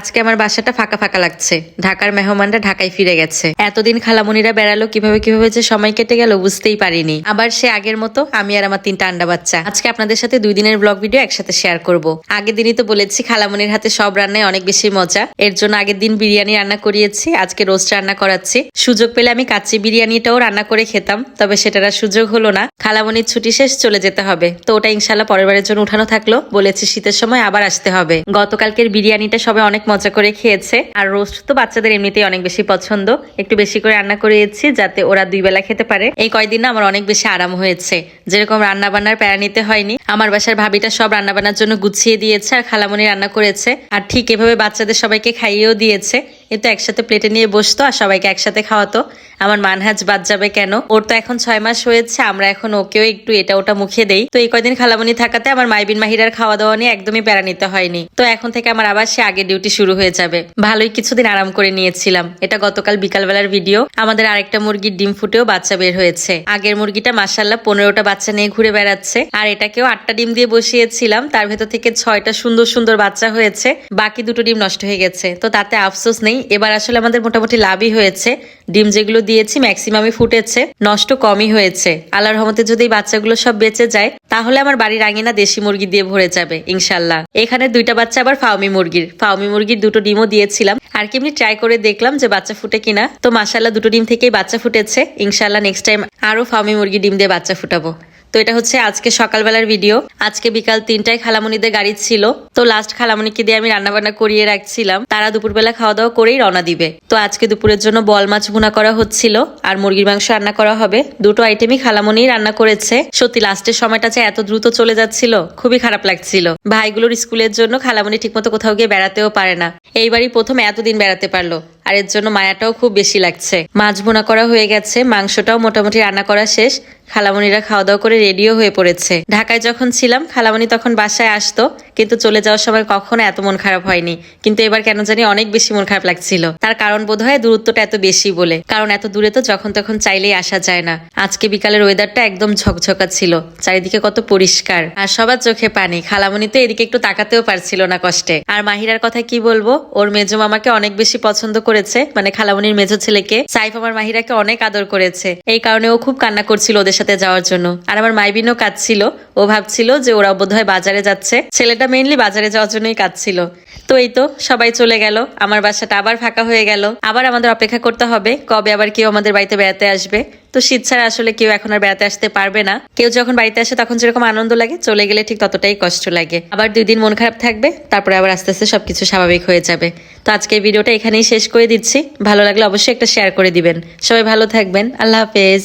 আজকে আমার বাসাটা ফাঁকা ফাঁকা লাগছে। ঢাকার মেহমানরা ঢাকায় ফিরে গেছে। এতদিন খালামণিরা বেড়ালো, কীভাবে কীভাবে যে সময় কেটে গেল বুঝতেই পারিনি। আবার সে আগের মতো আমি আর আমার তিনটা আন্ডা বাচ্চা। আজকে আপনাদের সাথে দুই দিনের ব্লগ ভিডিও একসাথে শেয়ার করব। আগের দিনই তো বলেছি খালামণির হাতে সব রান্নায় অনেক বেশি মজা। এর জন্য আগের দিন বিরিয়ানি রান্না করিয়েছি, আজকে রোস্ট রান্না করাচ্ছি। সুযোগ পেলে আমি কাচ্চি বিরিয়ানিটাও রান্না করে খেতাম, তবে সেটার আর সুযোগ হলো না। খালামণির ছুটি শেষ, চলে যেতে হবে। তো ওটা ইনশাল্লাহ পরের বারের জন্য উঠানো থাকল। বলেছি শীতের সময় আবার আসতে হবে। গতকালকের বিরিয়ানিটা সবাই অনেক মজা করে খেয়েছে। আর রোস্ট তো বাচ্চাদের এমনিতেই অনেক বেশি পছন্দ। একটু বেশি করে রান্না করিয়েছি যাতে ওরা দুই বেলা খেতে পারে। এই কয়দিন আমার অনেক বেশি আরাম হয়েছে। যেরকম রান্না বান্নার প্যারা নিতে হয়নি, আমার বাসার ভাবিটা সব রান্না বান্নার জন্য গুছিয়ে দিয়েছে আর খালামণি রান্না করেছে। আর ঠিক এভাবে বাচ্চাদের সবাইকে খাইয়েও দিয়েছে। কিন্তু একসাথে প্লেটে নিয়ে বসতো আর সবাইকে একসাথে খাওয়াতো। আমার মানহাজ বাদ যাবে কেন? ওর তো এখন ছয় মাস হয়েছে, আমরা এখন ওকেও একটু এটা ওটা মুখে দেই। তো এই কয়দিন খালামণি থাকাতে আমার মাইবিন মাহিরার খাওয়া দাওয়া নিয়ে একদমই প্যারা নিতে হয়নি। তো এখন থেকে আমার আবার সে আগে ডিউটি শুরু হয়ে যাবে। ভালোই কিছুদিন আরাম করে নিয়েছিলাম। এটা গতকাল বিকালবেলার ভিডিও আমাদের আরেকটা মুরগির ডিম ফুটেও বাচ্চা বের হয়েছে। আগের মুরগিটা মাসাল্লাহ পনেরোটা বাচ্চা নিয়ে ঘুরে বেড়াচ্ছে। আর এটাকেও আটটা ডিম দিয়ে বসিয়েছিলাম। তার ভেতর থেকে ছয়টা সুন্দর সুন্দর বাচ্চা হয়েছে। বাকি দুটো ডিম নষ্ট হয়ে গেছে। তো তাতে আফসোস নেই এবার আসলে আমাদের মোটামুটি লাভই হয়েছে। ডিম যেগুলো দিয়েছি ম্যাক্সিমামই ফুটেছে, নষ্ট কমই হয়েছে। আল্লাহর রহমতে যদি এই বাচ্চাগুলো সব বেঁচে যায়, তাহলে আমার বাড়ির আঙিনা দেশি মুরগি দিয়ে ভরে যাবে ইনশাল্লাহ এখানে দুইটা বাচ্চা আবার ফাউমি মুরগির। ফাউমি মুরগির দুটো ডিমও দিয়েছিলাম। আর কি এমনি ট্রাই করে দেখলাম যে বাচ্চা ফুটে কিনা। তো মাসাল্লাহ দুটো ডিম থেকেই বাচ্চা ফুটেছে। ইনশাল্লাহ নেক্সট টাইম আরও ফাউমি মুরগি ডিম দিয়ে বাচ্চা ফুটাবো। তো এটা হচ্ছে আজকে সকালবেলার ভিডিও আজকে বিকাল তিনটায় খালামণিদের গাড়ি ছিল। তো লাস্ট খালামণিকে দিয়ে আমি রান্না বান্না করিয়ে রাখছিলাম। তারা দুপুরবেলা খাওয়া দাওয়া করেই রওনা দিবে। তো আজকে দুপুরের জন্য বল মাছ ভুনা করা হচ্ছিল আর মুরগির মাংস রান্না করা হবে। দুটো আইটেমই খালামণি রান্না করেছে। সত্যি লাস্টের সময়টা যে এত দ্রুত চলে যাচ্ছিল, খুবই খারাপ লাগছিল। ভাইগুলোর স্কুলের জন্য খালামণি ঠিকমতো কোথাও গিয়ে বেড়াতেও পারে না। এইবারই প্রথম এতদিন বেড়াতে পারল। আর এর জন্য মায়াটাও খুব বেশি লাগছে। মাছ বোনা করা হয়ে গেছে, মাংসটাও মোটামুটি রান্না করা শেষ খালামণিরা খাওয়া দাওয়া করে রেডিও হয়ে পড়েছে। ঢাকায় যখন ছিলাম খালামণি তখন বাসায় আসতো কিন্তু চলে যাওয়ার সময় কখনো এত মন খারাপ হয়নি। কিন্তু এবার কেন জানি অনেক বেশি মন খারাপ লাগছিল। তার কারণ বোধ হয় দূরত্বটা এত বেশি বলে। কারণ এত দূরে তো যখন তখন চাইলেই আসা যায় না। আজকে বিকালের ওয়েদারটা একদম ঝকঝকা ছিল। চারিদিকে কত পরিষ্কার। আর সবার চোখে পানি। খালামণি তো এদিকে একটু তাকাতেও পারছিল না কষ্টে। আর মাহিরার কথা কি বলব? ওর মেজো মামাকে অনেক বেশি পছন্দ করেছে। মানে খালামণির মেজো ছেলেকে। সাইফ আমার মাহিরাকে অনেক আদর করেছে। এই কারণে ও খুব কান্না করছিল ওদের সাথে যাওয়ার জন্য। আর আমার মাইবিনও কাঁদছিল। ও ভাবছিল যে ওরা বোধহয় বাজারে যাচ্ছে। ছেলেটা মেইনলি বাজারে যাওয়ার জন্যই কাঁদছিল তো এই তো, সবাই চলে গেল। আমার বাসাটা আবার ফাঁকা হয়ে গেল। আবার আমাদের অপেক্ষা করতে হবে, কবে আবার কেউ আমাদের বাড়িতে বেড়াতে আসবে। তো শীত ছাড়া আসলে কেউ এখন আর বেড়াতে আসতে পারবে না। কেউ যখন বাড়িতে আসে তখন যেরকম আনন্দ লাগে, চলে গেলে ঠিক ততটাই কষ্ট লাগে। আবার দুই দিন মন খারাপ থাকবে, তারপরে আবার আস্তে আস্তে সবকিছু স্বাভাবিক হয়ে যাবে। তো আজকে ভিডিওটা এখানেই শেষ করে দিচ্ছি। ভালো লাগলে অবশ্যই একটা শেয়ার করে দিবেন। সবাই ভালো থাকবেন। আল্লাহ হাফেজ।